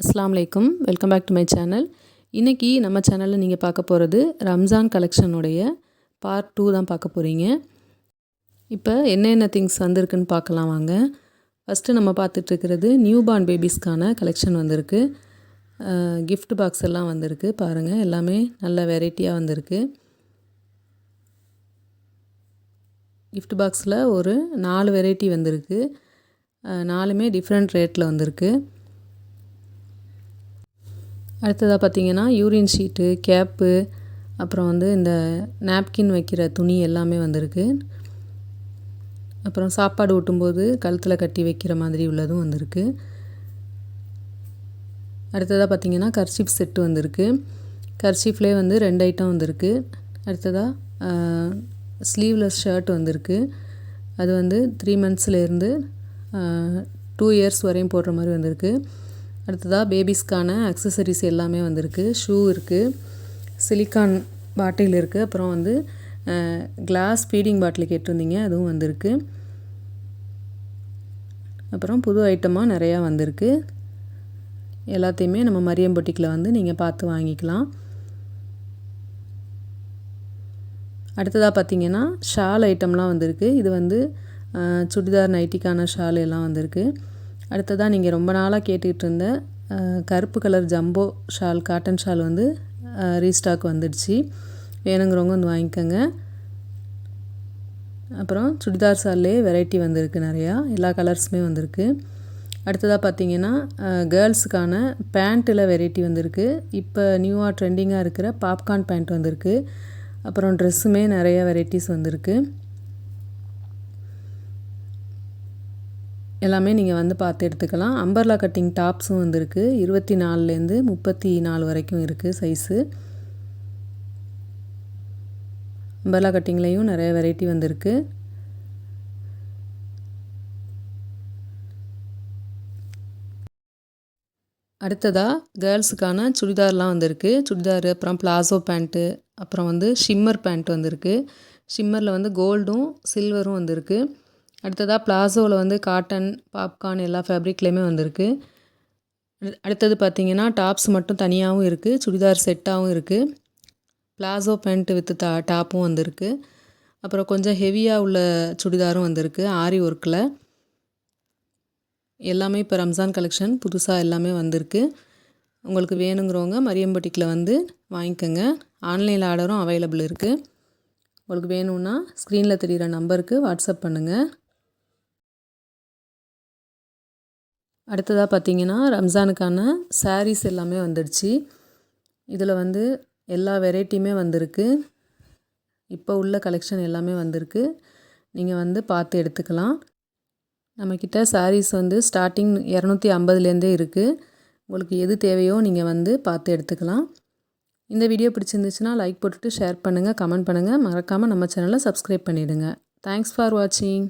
அஸ்லாம் வலைக்கும் welcome back to my channel இன்றைக்கி நம்ம சேனலில் நீங்கள் பார்க்க போகிறது ரம்ஜான் கலெக்ஷனுடைய பார்ட் டூ தான் பார்க்க போகிறீங்க இப்போ என்னென்ன திங்ஸ் வந்திருக்குன்னு பார்க்கலாம் வாங்க. ஃபஸ்ட்டு நம்ம பார்த்துட்ருக்கிறது நியூ பார்ன் பேபிஸ்க்கான கலெக்ஷன் வந்திருக்கு. கிஃப்ட் பாக்ஸ் எல்லாம் வந்திருக்கு. பாருங்கள் எல்லாமே நல்ல வெரைட்டியாக வந்திருக்கு. கிஃப்ட் பாக்ஸில் ஒரு நாலு வெரைட்டி வந்திருக்கு. நாலுமே டிஃப்ரெண்ட் ரேட்டில் வந்திருக்கு. அடுத்ததாக பார்த்தீங்கன்னா யூரின் ஷீட்டு கேப்பு அப்புறம் வந்து இந்த நாப்கின் வைக்கிற துணி எல்லாமே வந்திருக்கு. அப்புறம் சாப்பாடு ஊட்டும்போது கழுத்தில் கட்டி வைக்கிற மாதிரி உள்ளதும் வந்திருக்கு. அடுத்ததாக பார்த்தீங்கன்னா கர்ஷிப் செட்டு வந்திருக்கு. கர்ச்சீஃப்லேயே வந்து ரெண்டு ஐட்டம் வந்திருக்கு. அடுத்ததாக ஸ்லீவ்லெஸ் ஷர்ட் வந்திருக்கு. அது வந்து த்ரீ மந்த்ஸ்லேருந்து டூ இயர்ஸ் வரையும் போடுற மாதிரி வந்திருக்கு. அடுத்ததாக பேபிஸ்க்கான அக்சசரிஸ் எல்லாமே வந்திருக்கு. ஷூ இருக்குது சிலிக்கான் பாட்டில் இருக்குது அப்புறம் வந்து கிளாஸ் ஃபீடிங் பாட்டில் கேட்டிருந்தீங்க அதுவும் வந்திருக்கு. அப்புறம் புது ஐட்டமாக நிறையா வந்திருக்கு. எல்லாத்தையுமே நம்ம மரியம் பொட்டிக்கில் வந்து நீங்கள் பார்த்து வாங்கிக்கலாம். அடுத்ததாக பார்த்தீங்கன்னா ஷால் ஐட்டம்லாம் வந்திருக்கு. இது வந்து சுடிதார் நைட்டிக்கான ஷால் எல்லாம் வந்திருக்கு. அடுத்ததாக நீங்கள் ரொம்ப நாளாக கேட்டுக்கிட்டு இருந்த கருப்பு colour jumbo shawl cotton shawl வந்து ரீஸ்டாக் வந்துடுச்சு. வேணுங்கிறவங்க வந்து வாங்கிக்கோங்க. அப்புறம் சுடிதார் ஷால்லே வெரைட்டி வந்திருக்கு நிறையா. எல்லா கலர்ஸுமே வந்திருக்கு. அடுத்ததாக பார்த்தீங்கன்னா கேர்ள்ஸுக்கான பேண்ட்டில் வெரைட்டி வந்திருக்கு. இப்போ நியூவாக ட்ரெண்டிங்காக இருக்கிற பாப்கார்ன் பேண்ட் வந்திருக்கு. அப்புறம் ட்ரெஸ்ஸுமே நிறைய வெரைட்டிஸ் வந்திருக்கு. எல்லாமே நீங்கள் வந்து பார்த்து எடுத்துக்கலாம். அம்பர்லா கட்டிங் டாப்ஸும் வந்திருக்கு. இருபத்தி நாலுலேருந்து முப்பத்தி நாலு வரைக்கும் இருக்குது சைஸு. அம்பர்லா கட்டிங்லேயும் நிறைய வெரைட்டி வந்திருக்கு. அடுத்ததாக கேர்ள்ஸுக்கான சுடிதார்லாம் வந்திருக்கு. சுடிதார் அப்புறம் பிளாசோ பேண்ட்டு அப்புறம் வந்து ஷிம்மர் பேண்ட் வந்திருக்கு. ஷிம்மரில் வந்து கோல்டும் சில்வரும் வந்திருக்கு. அடுத்ததாக பிளாசோவில் வந்து காட்டன் பாப்கார்ன் எல்லா ஃபேப்ரிக்லேயுமே வந்திருக்கு. அடுத்தது பார்த்திங்கன்னா டாப்ஸ் மட்டும் தனியாகவும் இருக்குது சுடிதார் செட்டாகவும் இருக்குது பிளாசோ பேண்ட்டு வித்து டா டாப்பும் வந்திருக்கு. அப்புறம் கொஞ்சம் ஹெவியாக உள்ள சுடிதாரும் வந்திருக்கு ஆரி ஒர்க்கில் எல்லாமே இப்போ ரம்ஜான் கலெக்ஷன் புதுசாக எல்லாமே வந்திருக்கு. உங்களுக்கு வேணுங்கிறவங்க மரியம்பட்டிக்கில் வந்து வாங்கிக்கோங்க. ஆன்லைனில் ஆர்டரும் அவைலபிள் இருக்குது உங்களுக்கு வேணும்னா ஸ்க்ரீனில் தெரிகிற நம்பருக்கு வாட்ஸ்அப் பண்ணுங்கள் அடுத்ததாக பார்த்தீங்கன்னா ரம்ஜானுக்கான சாரீஸ் எல்லாமே வந்துடுச்சு. இதில் வந்து எல்லா வெரைட்டியுமே வந்திருக்கு. இப்போ உள்ள கலெக்ஷன் எல்லாமே வந்திருக்கு. நீங்கள் வந்து பார்த்து எடுத்துக்கலாம். நம்மக்கிட்ட சாரீஸ் வந்து ஸ்டார்டிங் இரநூத்தி ஐம்பதுலேருந்தே இருக்குது உங்களுக்கு எது தேவையோ நீங்கள் வந்து பார்த்து எடுத்துக்கலாம். இந்த வீடியோ பிடிச்சிருந்துச்சுன்னா லைக் போட்டுட்டு ஷேர் பண்ணுங்கள் கமெண்ட் பண்ணுங்கள் மறக்காமல் நம்ம சேனலை சப்ஸ்கிரைப் பண்ணிவிடுங்க தேங்க்ஸ் ஃபார் வாட்சிங்